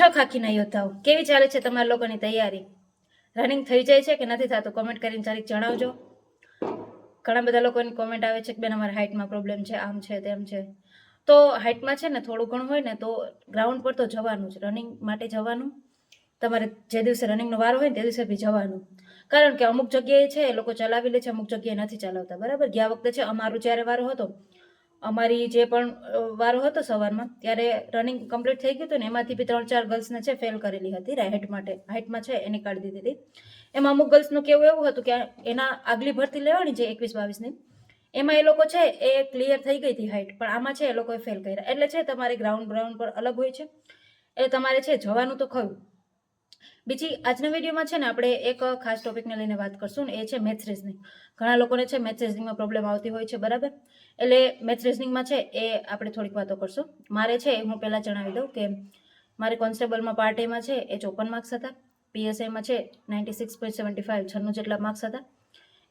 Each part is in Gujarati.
છો ખાખીના યોદ્ધાઓ. કેવી ચાલે છે તમારા લોકોની તૈયારી? રનિંગ થઈ જાય છે કે નથી થતું? કોમેન્ટ કરીને જરીક જણાવજો. ઘણા બધા લોકોની કોમેન્ટ આવે છે કે બેન, અમારે હાઇટમાં પ્રોબ્લેમ છે, આમ છે, તેમ છે. તો હાઇટમાં છે ને થોડું ઘણું હોય ને તો ગ્રાઉન્ડ પર તો જવાનું જ. રનિંગ માટે જવાનું. તમારે જે દિવસે રનિંગનો વારો હોય ને તે દિવસે બી જવાનું. કારણ કે અમુક જગ્યાએ છે એ લોકો ચલાવી લે છે, અમુક જગ્યાએ નથી ચલાવતા. બરાબર? ગયા વખતે છે, અમારું જ્યારે વારો હતો અમારી જે પણ વારો હતો સવારમાં, ત્યારે રનિંગ કમ્પ્લીટ થઈ ગયું હતું ને, એમાંથી બી ત્રણ ચાર ગર્લ્સને છે ફેલ કરેલી હતી હાઇટ માટે હાઇટમાં છે, એને કાઢી દીધી હતી. એમાં અમુક ગર્લ્સનું કેવું એવું હતું કે, એના આગલી ભરતી લેવાની છે, એકવીસ બાવીસની એમાં એ લોકો છે, એ ક્લિયર થઈ ગઈ હતી હાઇટ પણ આમાં છે, એ લોકોએ ફેલ કર્યા. એટલે છે, તમારે ગ્રાઉન્ડ બ્રાઉન્ડ પર અલગ હોય છે. એ તમારે છે, જવાનું તો ખરું. બીજી, આજના વિડીયોમાં છે ને, આપણે એક ખાસ ટોપિકને લઈને વાત કરશું ને, એ છે મેથ્સ ઘણા લોકોને છે મેથ્સ પ્રોબ્લેમ આવતી હોય છે, બરાબર? એટલે મેથ્સ રિઝનિંગમાં છે એ આપણે થોડીક વાતો કરશું. મારે છે, હું પહેલાં જણાવી દઉં કે મારે કોન્સ્ટેબલમાં પાર્ટ એમાં છે, એ ચોપન માર્ક્સ હતા. પીએસઆઈમાં છે ninety six point seventy five છન્નું જેટલા માર્ક્સ હતા.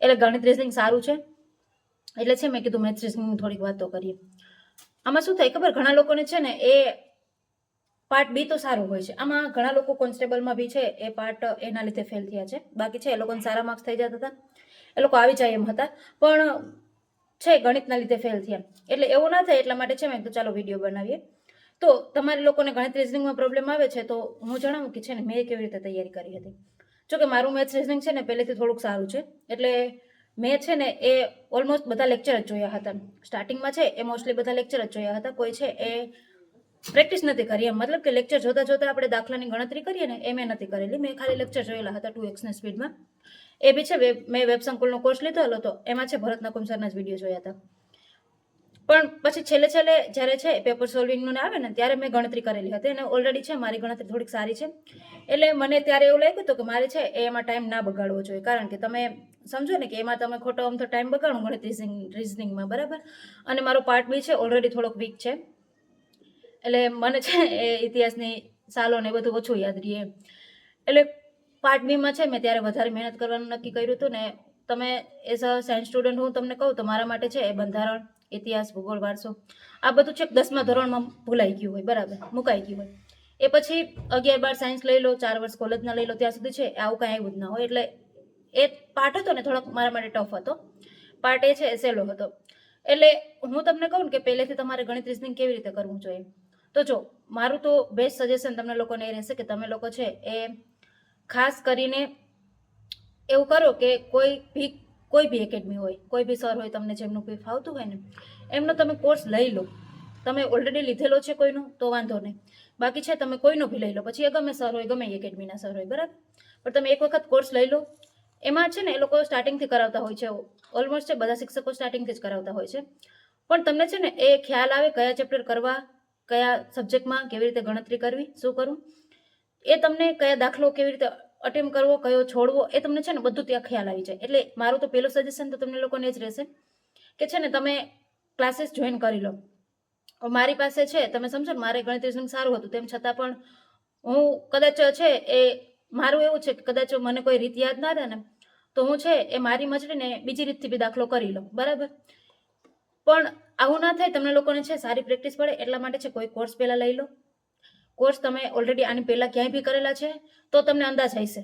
એટલે ગણિત રિઝનિંગ સારું છે. એટલે છે, મેં કીધું મેથ્સ રિઝનિંગ થોડીક વાતો કરીએ. આમાં શું થાય ખબર? ઘણા લોકોને છે ને એ પાર્ટ બી તો સારું હોય છે. આમાં ઘણા લોકો કોન્સ્ટેબલમાં બી છે, એ પાર્ટ એના લીધે ફેલ થયા છે. બાકી છે, એ લોકોને સારા માર્ક્સ થઈ જતા હતા. એ લોકો આવી જાય એમ હતા. પણ છે ગણિતના લીધે ફેલ થયા. એટલે એવું ના થાય એટલા માટે છે મેં તો ચાલો વીડિયો બનાવીએ. તો તમારે લોકોને ગણિત રિઝનિંગમાં પ્રોબ્લેમ આવે છે તો હું જણાવું કે છે ને મેં કેવી રીતે તૈયારી કરી હતી. જો કે મારું મેથ્સ રિઝનિંગ છે ને પહેલેથી થોડુંક સારું છે. એટલે મેં છે ને એ ઓલમોસ્ટ બધા લેક્ચર જ જોયા હતા. સ્ટાર્ટિંગમાં છે એ મોસ્ટલી બધા લેક્ચર જ જોયા હતા. કોઈ છે એ પ્રેક્ટિસ નથી કરી એમ. મતલબ કે લેક્ચર જોતા જોતા આપણે દાખલાની ગણતરી કરીએ ને એ મેં નથી કરેલી. મેં ખાલી લેક્ચર જોયેલા હતા ટુ એક્સની સ્પીડમાં એ બી છે મેં વેબ સંકુલનો કોર્સ લીધેલો હતો એમાં છે ભરત સરના જ વીડિયો જોયા હતા. પણ પછી છેલ્લે છેલ્લે જ્યારે છે પેપર સોલ્વિંગનું આવે ને, ત્યારે મેં ગણતરી કરેલી હતી અને ઓલરેડી છે, મારી ગણતરી થોડીક સારી છે. એટલે મને ત્યારે એવું લાગ્યું હતું કે મારે છે એમાં ટાઈમ ના બગાડવો જોઈએ. કારણ કે તમે સમજો ને કે એમાં તમે ખોટો આમ તો ટાઈમ બગાડો ગણતરી રિઝનિંગ રિઝનિંગમાં બરાબર? અને મારો પાર્ટ બી છે ઓલરેડી થોડોક વીક છે. એટલે મને છે, એ ઇતિહાસની સાલો ને બધું ઓછું યાદ રહીએ એટલે પાર્ટ બીમાં છે, મેં ત્યારે વધારે મહેનત કરવાનું નક્કી કર્યું હતું ને તમે એઝ અ સાયન્સ સ્ટુડન્ટ હું તમને કહું તો મારા માટે છે એ બંધારણ, ઇતિહાસ, ભૂગોળ, વારસો, આ બધું છે દસમા ધોરણમાં ભૂલાઈ ગયું હોય, બરાબર, મુકાઈ ગયું હોય. એ પછી અગિયાર બાર સાયન્સ લઈ લો, ચાર વર્ષ કોલેજના લઈ લો, ત્યાં સુધી છે, આવું કાંઈ આવ્યું જ ના હોય. એટલે એ પાર્ટ હતો ને થોડોક મારા માટે ટફ હતો. પાર્ટ એ છે એ સહેલો હતો. એટલે હું તમને કહું કે પહેલેથી તમારે ગણિત રિઝનિંગ કેવી રીતે કરવું જોઈએ? તો જો, મારું તો બેસ્ટ સજેશન તમને લોકોને એ રહેશે કે તમે લોકો છે એ ખાસ કરીને એવું કરો કે કોઈ ભી, કોઈ બી એકેડમી હોય, કોઈ બી સર હોય તમને જેમનું કોઈ ફાવતું હોય ને, એમનો તમે કોર્સ લઈ લો. તમે ઓલરેડી લીધેલો છે કોઈનો, તો વાંધો નહીં. બાકી છે તમે કોઈનો બી લઈ લો. પછી એ ગમે સર હોય, ગમે એકેડમીના સર હોય, બરાબર? પણ તમે એક વખત કોર્સ લઈ લો. એમાં છે ને એ લોકો સ્ટાર્ટિંગથી કરાવતા હોય છે ઓલમોસ્ટ છે બધા શિક્ષકો સ્ટાર્ટિંગથી જ કરાવતા હોય છે. પણ તમને છે ને એ ખ્યાલ આવે કયા ચેપ્ટર કરવા, કયા સબ્જેક્ટમાં કેવી રીતે ગણતરી કરવી, શું કરવું? એ તમને કયા દાખલો કેવી રીતે અટેમ્પ કરવો, કયો છોડવો, એ તમને છે ને બધું ત્યાં ખ્યાલ આવી જાય. એટલે મારું તો પહેલું સજેશન તો તમને લોકોને જ રહેશે કે છે ને તમે ક્લાસીસ જોઈન કરી લો. મારી પાસે છે, તમે સમજો મારે ગણિત રિઝનિંગ સારું હતું, તેમ છતાં પણ હું કદાચ છે એ મારું એવું છે કે કદાચ મને કોઈ રીત યાદ ના રહે ને, તો હું છે એ મારી મજડીને બીજી રીતથી બી દાખલો કરી લઉં. બરાબર? પણ આવું ના થાય, તમને લોકોને છે સારી પ્રેક્ટિસ પડે, એટલા માટે છે કોઈ કોર્સ પહેલાં લઈ લો. કોર્સ તમે ઓલરેડી આની પહેલાં ક્યાંય બી કરેલા છે, તો તમને અંદાજ હશે.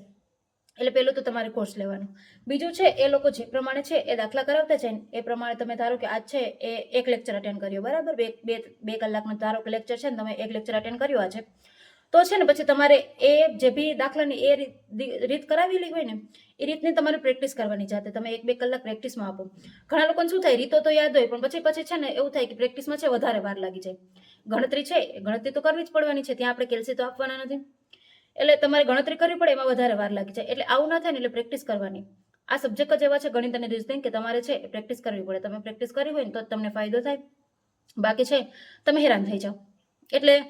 એટલે પહેલું તો તમારે કોર્સ લેવાનો. બીજું છે, એ લોકો જે પ્રમાણે છે, એ દાખલા કરાવતા છે ને, એ પ્રમાણે તમે ધારો કે આજ છે, એ એક લેક્ચર અટેન્ડ કર્યો, બરાબર? બે બે બે કલાકનો ધારો કે લેક્ચર છે ને, તમે એક લેક્ચર અટેન્ડ કર્યો આજે. તો છે ને, પછી તમારે એ જે બી દાખલાની એ રીત કરાવેલી હોય ને, એ રીતની તમારે પ્રેક્ટિસ કરવાની જાતે. તમે એક, બે કલાક પ્રેક્ટિસમાં આપો. ઘણા લોકોને શું થાય, રીતો તો યાદ હોય, પણ પછી પછી છે ને, એવું થાય કે પ્રેક્ટિસમાં છે, વધારે વાર લાગી જાય. ગણતરી છે ગણતરી તો કરવી જ પડવાની છે, ત્યાં આપણે કેલ્સી તો આપવાના નથી. એટલે તમારે ગણતરી કરવી પડે એમાં વધારે વાર લાગી જાય. એટલે આવું ના થાય ને એટલે પ્રેક્ટિસ કરવાની. આ સબ્જેક્ટ જ એવા છે, ગણિત અને રિઝનિંગ કે તમારે છે પ્રેક્ટિસ કરવી પડે. તમે પ્રેક્ટિસ કરી હોય ને તો તમને ફાયદો થાય. બાકી છે, તમે હેરાન થઈ જાઓ. એટલે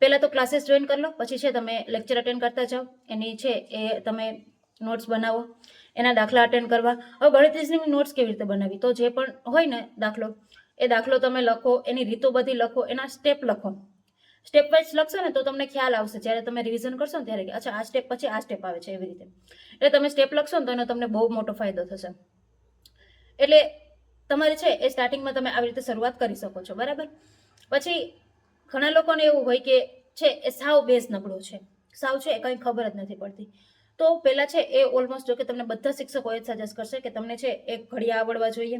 પહેલાં તો ક્લાસીસ જોઈન કરી લો, પછી છે, તમે લેક્ચર અટેન્ડ કરતા જાઓ. એની છે, એ તમે નોટ્સ બનાવો. એના દાખલા અટેન્ડ કરવા. હવે ગણિત રિઝનિંગની નોટ્સ કેવી રીતે બનાવી? તો જે પણ હોય ને દાખલો એ દાખલો તમે લખો, એની રીતો બધી લખો, એના સ્ટેપ લખો. સ્ટેપ વાઇઝ લખશો ને તો તમને ખ્યાલ આવશે. જ્યારે તમે રિવિઝન કરશો ને ત્યારે અચ્છા, આ સ્ટેપ પછી આ સ્ટેપ આવે છે એવી રીતે. એટલે તમે સ્ટેપ લખશો ને તો એનો તમને બહુ મોટો ફાયદો થશે. એટલે તમારે છે એ સ્ટાર્ટિંગમાં તમે આવી રીતે શરૂઆત કરી શકો છો, બરાબર? પછી ઘણા લોકોને એવું હોય કે છે એ સાવ બેઝ નબળો છે. સાવ છે એ કંઈ ખબર જ નથી પડતી. તો પહેલાં છે એ ઓલમોસ્ટ જો કે તમને બધા શિક્ષકો એ સજેસ્ટ કરશે કે તમને છે એ ઘડિયા આવડવા જોઈએ.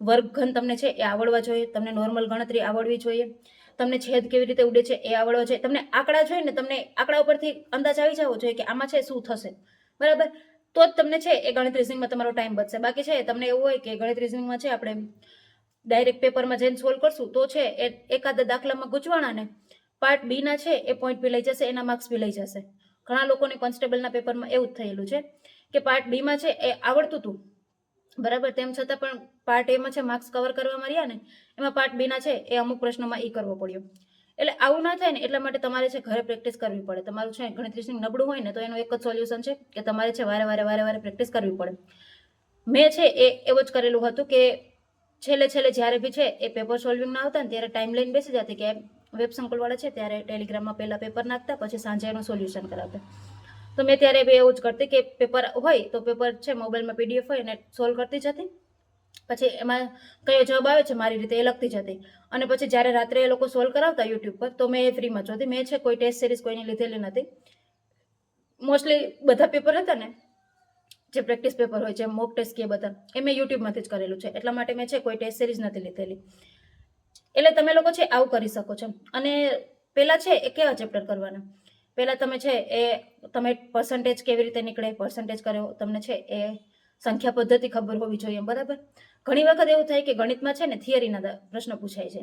વર્ગઘન તમને છે એ આવડવા જોઈએ, તમને નોર્મલ ગણતરી આવડવી જોઈએ, તમને છેદ કેવી રીતે ઉડે છે એ આવડવા જોઈએ, તમને આંકડા જોઈએ ને તમને આંકડા ઉપરથી અંદાજ આવી જવો જોઈએ કે આમાં છે શું થશે, બરાબર? તો જ તમને છે એ ગણિત રિઝનિંગમાં તમારો ટાઈમ બચશે. બાકી છે તમને એવું હોય કે ગણિત રિઝનિંગમાં છે આપણે ડાયરેક્ટ પેપરમાં જઈને સોલ્વ કરશું, તો છે એ એકાદ દાખલામાં ગૂંચવાના ને પાર્ટ બીના છે એ પોઈન્ટ બી લઈ જશે, એના માર્ક્સ બી લઈ જશે. ઘણા લોકોને કોન્સ્ટેબલના પેપરમાં એવું જ થયેલું છે કે પાર્ટ બીમાં છે એ આવડતું હતું. બરાબર, તેમ છતાં પણ પાર્ટ એમાં છે માર્ક્સ કવર કરવામાં રહ્યા ને, એમાં પાર્ટ બીના છે, એ અમુક પ્રશ્નોમાં એ કરવો પડ્યો. એટલે આવું ના થાય ને, એટલા માટે તમારે છે, ઘરે પ્રેક્ટિસ કરવી પડે. તમારું છે ગણિત રિઝનિંગ નબળું હોય ને, તો એનું એક જ સોલ્યુશન છે, કે તમારે છે, વારે વારે વારે વારે પ્રેક્ટિસ કરવી પડે. મેં છે, એ એવું જ કરેલું હતું કે છેલ્લે છેલ્લે જ્યારે બી છે, એ પેપર સોલ્વિંગ ના આવતા ને, ત્યારે ટાઈમ લઈને બેસી જતી કે વેબ સંકુલવાળા છે, ત્યારે ટેલિગ્રામમાં પહેલાં પેપર નાખતા, પછી સાંજે એનું સોલ્યુશન કરાવતા. તો મેં ત્યારે એવું જ કરતી કે પેપર હોય તો પેપર છે, મોબાઈલમાં પીડીએફ હોય એને સોલ્વ કરતી જતી પછી એમાં કયો જવાબ આવે છે, મારી રીતે એ લખતી જતી અને પછી જ્યારે રાત્રે એ લોકો સોલ્વ કરાવતા યુટ્યુબ પર, તો મેં એ ફ્રીમાં જોતી. મેં છે, કોઈ ટેસ્ટ સિરીઝ કોઈની લીધેલી નથી. મોસ્ટલી બધા પેપર હતા ને, જે પ્રેક્ટિસ પેપર હોય છે મોક ટેસ્ટ કે બધા, એ મેં યુટ્યુબમાંથી જ કરેલું છે. એટલા માટે મેં છે, કોઈ ટેસ્ટ સિરીઝ નથી લીધેલી. એટલે તમે લોકો છે, આવું કરી શકો છો. અને પહેલાં છે, એ કેવા ચેપ્ટર કરવાના? પહેલાં તમે છે એ, તમે પર્સન્ટેજ કેવી રીતે નીકળે? પર્સન્ટેજ કર્યો તમને છે એ સંખ્યા પદ્ધતિ ખબર હોવી જોઈએ, બરાબર? ઘણી વખત એવું થાય કે ગણિતમાં છે ને થિયરીના પ્રશ્ન પૂછાય છે.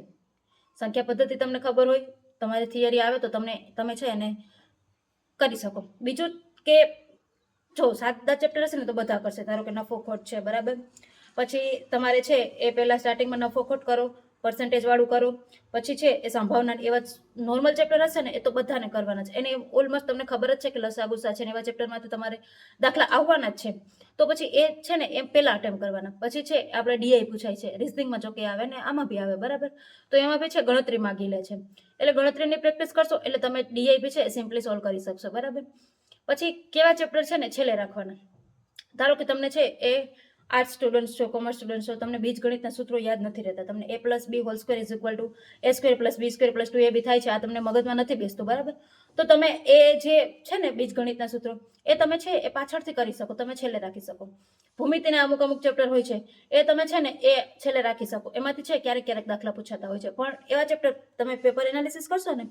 સંખ્યા પદ્ધતિ તમને ખબર હોય, તમારી થિયરી આવે તો તમને, તમે છે એને કરી શકો. બીજું કે જો સાત દસ ચેપ્ટર હશે ને તો બધા કરશે, ધારો કે નફો ખોટ છે, બરાબર? પછી તમારે છે એ પહેલાં સ્ટાર્ટિંગમાં નફો ખોટ કરો પર્સન્ટેજ વાળું કરો. પછી છે એ સંભાવના એવા નોર્મલ ચેપ્ટર હશે ને, એ તો બધાને કરવાના છે એને ઓલમોસ્ટ તમને ખબર જ છે કે લસા ગુસ્સા છે ને એવા તો તમારે દાખલા આવવાના જ છે. તો પછી એ છે ને, એ પહેલાં અટેમ્પ કરવાના. પછી છે, આપણે ડીઆઈ પૂછાય છે. રિઝનિંગમાં જો કે આવે ને, આમાં બી આવે, બરાબર? તો એમાં બી છે, ગણતરી માગી લે છે. એટલે ગણતરીની પ્રેક્ટિસ કરશો, એટલે તમે ડીઆઈ બી છે સિમ્પલી સોલ્વ કરી શકશો, બરાબર? પછી કેવા ચેપ્ટર છે ને, છેલ્લે રાખવાના? ધારો કે તમને છે એ આર્ટ્સ સ્ટુડન્ટ્સ છો, કોમર્સ સ્ટુડન્ટ્સ છો, તમને બીજગણિતના સૂત્રો યાદ નથી રહેતા. તમને a plus b whole square is equal to a square plus b square plus two a b થાય છે, આ તમને મગજમાં નથી બેસતું, બરાબર? તો તમે એ જે છે ને બીજ ગણિતના સૂત્રો, એ તમે છે એ પાછળથી કરી શકો, તમે છેલ્લે રાખી શકો. ભૂમિતિના અમુક અમુક ચેપ્ટર હોય છે, એ તમે છે ને એ છેલ્લે રાખી શકો. એમાંથી છે ક્યારેક ક્યારેક દાખલા પૂછાતા હોય છે, પણ એવા ચેપ્ટર તમે પેપર એનાલિસિસ કરશો ને,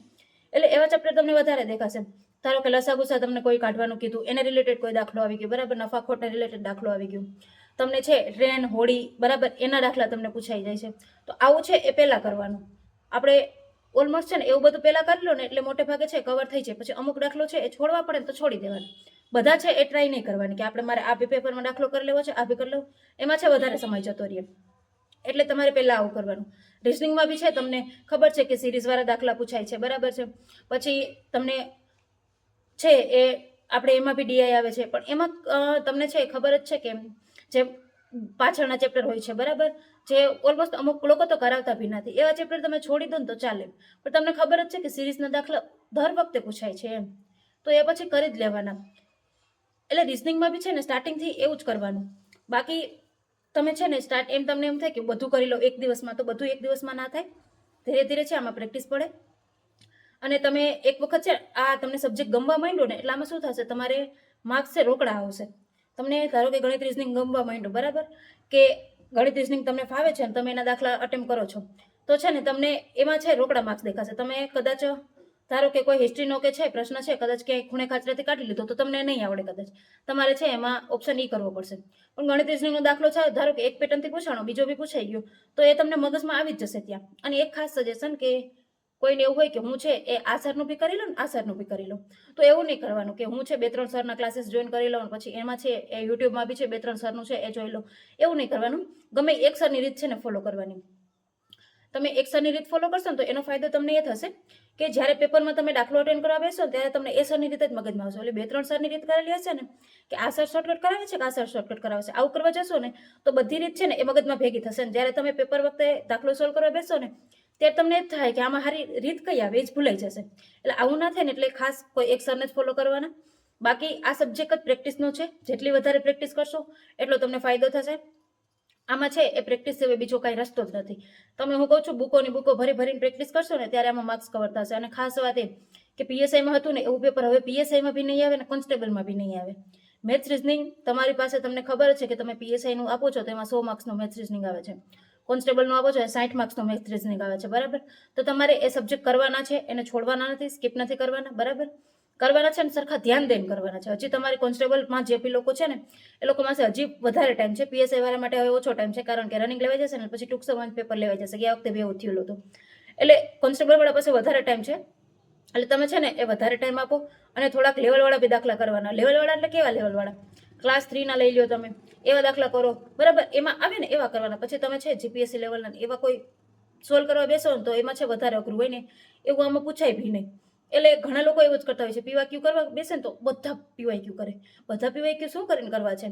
એટલે એવા ચેપ્ટર તમને વધારે દેખાશે. ધારો કે લસા ગુસા તમને કોઈ કાઢવાનું કીધું, એને રિલેટેડ કોઈ દાખલો આવી ગયો, બરાબર? નફા ખોટને રિલેટેડ દાખલો આવી ગયો. તમને છે ટ્રેન હોડી બરાબર, એના દાખલા તમને પૂછાઈ જાય છે. તો આવું છે એ પહેલાં કરવાનું. આપણે ઓલમોસ્ટ છે ને એવું બધું પહેલાં કરી લો ને એટલે મોટે ભાગે છે કવર થઈ જાય. પછી અમુક દાખલો છે એ છોડવા પડે ને તો છોડી દેવાનું. બધા છે એ ટ્રાય નહીં કરવાની કે આપણે મારે આ બી પેપરમાં દાખલો કરી લેવો છે આ બી કરી લેવો એમાં છે વધારે સમય જતો રહે. એટલે તમારે પહેલાં આવું કરવાનું. રિઝનિંગમાં બી છે તમને ખબર છે કે સિરીઝવાળા દાખલા પૂછાય છે, બરાબર છે. પછી તમને છે એ, આપણે એમાં બી ડીઆઈ આવે છે. પણ એમાં તમને છે ખબર જ છે કે જે પાછળના ચેપ્ટર હોય છે, બરાબર? જે ઓલમોસ્ટ અમુક લોકો તો કરાવતા બી નથી. એવા ચેપ્ટર તમે છોડી દો ને તો ચાલે. પણ તમને ખબર જ છે કે સિરીઝના દાખલા દર વખતે પૂછાય છે એમ. તો એ પછી કરી જ લેવાના. એટલે રિઝનિંગમાં બી છે ને સ્ટાર્ટિંગથી એવું જ કરવાનું. બાકી તમે છે ને સ્ટાર્ટ એમ તમને એમ થાય કે બધું કરી લો એક દિવસમાં, તો બધું એક દિવસમાં ના થાય? ધીરે ધીરે છે, આમાં પ્રેક્ટિસ પડે. અને તમે એક વખત છે, આ તમને સબ્જેક્ટ ગમવા માંડ્યો ને, એટલે આમાં શું થશે? તમારે માર્ક્સ છે, રોકડા આવશે. તમને ધારો કે ગણિત રિઝનિંગ ગમવા માંડ્યું, બરાબર? કે ગણિત રિઝનિંગ તમને ફાવે છે અને તમે એના દાખલા અટેમ્પ કરો છો. તો છે ને તમને એમાં છે રોકડા માર્ક્સ દેખાશે. તમે કદાચ, ધારો કે કોઈ હિસ્ટ્રીનો કે છે, પ્રશ્ન છે, કદાચ ક્યાંય ખૂણે ખાચરાથી કાઢી લીધો, તો તમને નહીં આવડે કદાચ. તમારે છે એમાં ઓપ્શન ઈ કરવો પડશે. પણ ગણિત રિઝનિંગનો દાખલો છે, ધારો કે એક પેટર્નથી પૂછાણો, બીજો બી પૂછાઈ ગયો, તો એ તમને મગજમાં આવી જ જશે ત્યાં. અને એક ખાસ સજેશન કે કોઈને એવું હોય કે હું છે એ આ સરનું બી કરી લઉં ને આ સરનું બી કરી લઉં. તો એવું નહીં કરવાનું કે હું છે બે ત્રણ સરના ક્લાસીસ જોઈન કરી લઉં પછી એમાં છે એ યુટ્યુબમાં બી છે બે ત્રણ સરનું છે એ જોઈ લઉં. એવું નહીં કરવાનું. ગમે એક સરની રીત છે ને ફોલો કરવાની. તમે એક સરની રીત ફોલો કરશો ને તો એનો ફાયદો તમને એ થશે કે જ્યારે પેપરમાં તમે દાખલો અટેન્ડ કરવા બેસો ત્યારે તમને એ સરની રીતે જ મગજમાં આવશે. એટલે બે ત્રણ સરની રીત કરેલી હશે ને કે આ સર શોર્ટકટ કરાવે છે કે આ સર શોર્ટકટ કરાવે છે. આવું કરવા જશો ને તો બધી રીત છે ને એ મગજમાં ભેગી થશે ને. જ્યારે તમે પેપર વખતે દાખલો સોલ્વ કરવા બેસો ને ત્યારે તમને થાય કે આમાં સારી રીત કઈ આવે જ ભૂલાઈ જશે. એટલે આવું ના થાય ને એટલે ખાસ કોઈ એક સરને જ ફોલો કરવાના. બાકી આ સબ્જેક્ટ જ પ્રેક્ટિસનો છે. જેટલી વધારે પ્રેક્ટિસ કરશો, એટલો તમને ફાયદો થશે. આમાં છે, એ પ્રેક્ટિસ સિવાય બીજો કાંઈ રસ્તો જ નથી. તમે હું કહું છું, બુકોની બુકો ભરી ભરીને પ્રેક્ટિસ કરશો ને, ત્યારે આમાં માર્ક્સ કવર થશે. અને ખાસ વાત એ કે પીએસઆઈમાં હતું ને, એવું પેપર હવે પીએસઆઈમાં બી નહીં આવે ને કોન્સ્ટેબલમાં બી નહીં આવે. મેથ્સ રિઝનિંગ તમારી પાસે તમને ખબર છે કે તમે પીએસઆઈનું આપો છો, તો એમાં સો માર્ક્સનું મેથ્સ રિઝનિંગ આવે છે. કોન્સ્ટેબલનું આપો છો સાઠ માર્ક્સનું મેથ્સ રિઝનિંગ આવે છે, બરાબર? તો તમારે એ સબ્જેક્ટ કરવાના છે, એને છોડવાના નથી સ્કીપ નથી કરવાના, બરાબર? કરવાના છે અને સરખા ધ્યાન દઈને કરવાના છે. હજી તમારી કોન્સ્ટેબલમાં જે બી લોકો છે ને, એ લોકો પાસે હજી વધારે ટાઈમ છે. પીએસઆઈ વાળા માટે હવે ઓછો ટાઈમ છે, કારણ કે રનિંગ લેવાઈ જશે ને, પછી ટૂંક સમય પેપર લેવાઈ જશે ગયા વખતે બે એવું થયેલું હતું એટલે કોન્સ્ટેબલ વાળા પાસે વધારે ટાઈમ છે. એટલે તમે છે ને, એ વધારે ટાઈમ આપો અને થોડાક લેવલવાળા બી દાખલા કરવાના. લેવલવાળા એટલે કેવા લેવલવાળા ક્લાસ થ્રીના લઈ લ્યો તમે. એવા દાખલા કરો. બરાબર? એમાં આવે ને એવા કરવાના. પછી તમે છે જીપીએસસી લેવલના એવા કોઈ સોલ્વ કરવા બેસો ને તો એમાં છે વધારે અઘરું હોય ને. એવું આમાં પૂછાય બી નહીં. એટલે ઘણા લોકો એવું જ કરતા હોય છે. પીવા ક્યુ કરવા બેસે ને તો બધા પીવાય ક્યુ કરે. બધા પીવાય ક્યુ શું કરીને કરવા છે?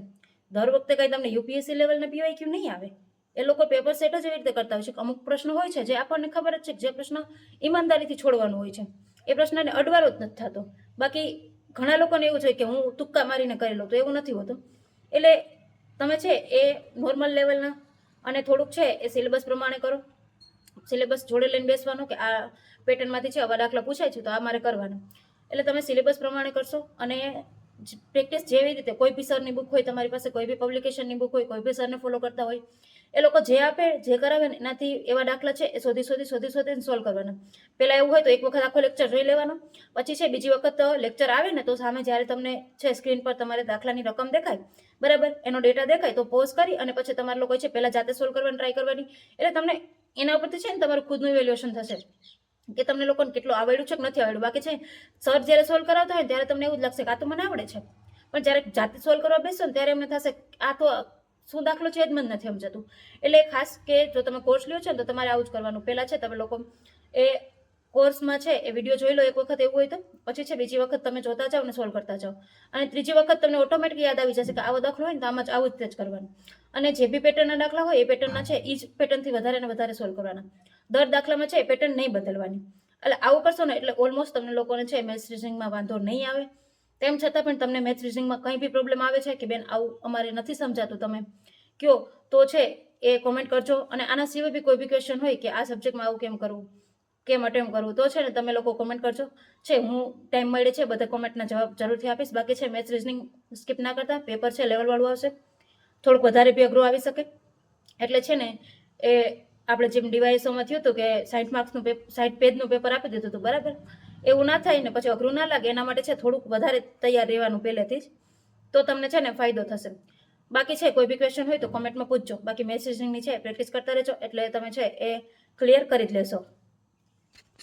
દર વખતે કાંઈ તમને યુપીએસસી લેવલના પીવાય ક્યુ નહીં આવે. એ લોકો પેપર સેટ જ એવી રીતે કરતા હોય છે અમુક પ્રશ્નો હોય છે જે આપણને ખબર જ છે જે પ્રશ્ન ઈમાનદારીથી છોડવાનો હોય છે. એ પ્રશ્નને અડવારો જ નથી થતો. બાકી ઘણા લોકોને એવું છે કે હું તુક્કા મારીને કરી લઉં તો એવું નથી હોતું. એટલે તમે છે એ નોર્મલ લેવલના અને થોડુંક છે એ સિલેબસ પ્રમાણે કરો. સિલેબસ જોડે લઈને બેસવાનો કે આ પેટર્નમાંથી છે આવા દાખલા પૂછાય છે તો આ મારે કરવાનું. એટલે તમે સિલેબસ પ્રમાણે કરશો અને પ્રેક્ટિસ જેવી રીતે કોઈ બી સરની બુક હોય, તમારી પાસે કોઈ બી પબ્લિકેશનની બુક હોય, કોઈ બી સરને ફોલો કરતા હોય એ લોકો જે આપે, જે કરાવે ને એનાથી એવા દાખલા છે, એ શોધી શોધી શોધી, શોધીને સોલ્વ કરવાના. પહેલાં એવું હોય તો એક વખત આખો લેક્ચર જોઈ લેવાનો. પછી છે બીજી વખત લેક્ચર આવે ને તો સામે જ્યારે તમને છે સ્ક્રીન પર તમારે દાખલાની રકમ દેખાય, બરાબર, એનો ડેટા દેખાય તો પોઝ કરી અને પછી તમારે લોકો છે પહેલાં જાતે સોલ્વ કરવાની ટ્રાય કરવાની. એટલે તમને એના ઉપરથી છે ને તમારું ખુદનું ઇવેલ્યુએશન થશે. કે તમને લોકોને કેટલું આવડ્યું છે કે નથી આવડ્યું. બાકી છે સર જ્યારે સોલ્વ કરાવતા હોય ત્યારે તમને એવું જ લાગશે કે આ તો મને આવડે છે. પણ જ્યારે જાતે સોલ્વ કરવા બેસો ને ત્યારે એમને થશે આ તો શું દાખલો છે જ મને નથી સમજાતું. એટલે ખાસ કે જો તમે કોર્સ લ્યો છો ને તો તમારે આવું જ કરવાનું. પહેલાં છે તમે લોકો એ કોર્સમાં છે એ વીડિયો જોઈ લો એક વખત એવું હોય તો. પછી છે બીજી વખત તમે જોતા જાઓ ને સોલ્વ કરતા જાઓ. અને ત્રીજી વખત તમને ઓટોમેટિક યાદ આવી જશે કે આવો દાખલો હોય ને તો આમાં જ આવું જ તે જ કરવાનું. અને જે બી પેટર્નના દાખલા હોય એ પેટર્નના છે એ જ પેટર્નથી વધારે ને વધારે સોલ્વ કરવાના. દર દાખલામાં છે એ પેટર્ન નહીં બદલવાની. એટલે આવું કરશો ને એટલે ઓલમોસ્ટ તમને લોકોને છે મેથ્સ રિઝનિંગમાં વાંધો નહીં આવે. તેમ છતાં પણ તમને મેથ્સ રિઝનિંગમાં કંઈ બી પ્રોબ્લેમ આવે છે કે બેન, આવું અમારે નથી સમજાતું તમે, કયો? તો છે, એ કોમેન્ટ કરજો. અને આના સિવાય બી કોઈ બી ક્વેશ્ચન હોય કે આ સબ્જેક્ટમાં આવું કેમ કરવું? કેમ અટેમ્પ કરવું? તો છે ને તમે લોકો કોમેન્ટ કરજો. છે, હું ટાઈમ મળે છે, બધા કોમેન્ટના જવાબ જરૂરથી આપીશ. બાકી છે મેથ્સ રિઝનિંગ સ્કીપ ના કરતા. પેપર છે લેવલવાળું આવશે. થોડુંક વધારે બી અઘરું આવી શકે. એટલે છે ને, એ આપણે જેમ ડિવાઇસોમાં થયું હતું કે સાઠ માર્ક્સનું પેપર પેજનું પેપર આપી દીધું હતું, બરાબર? એવું ના થાય ને પછી અઘરું ના લાગે, એના માટે છે થોડુંક વધારે તૈયાર રહેવાનું પહેલેથી જ. તો તમને છે ને ફાયદો થશે. બાકી છે, કોઈ બી ક્વેશ્ચન હોય તો કોમેન્ટમાં પૂછજો. બાકી મેસેજિંગની છે પ્રેક્ટિસ કરતા રહેજો, એટલે તમે છે એ ક્લિયર કરી જ લેશો.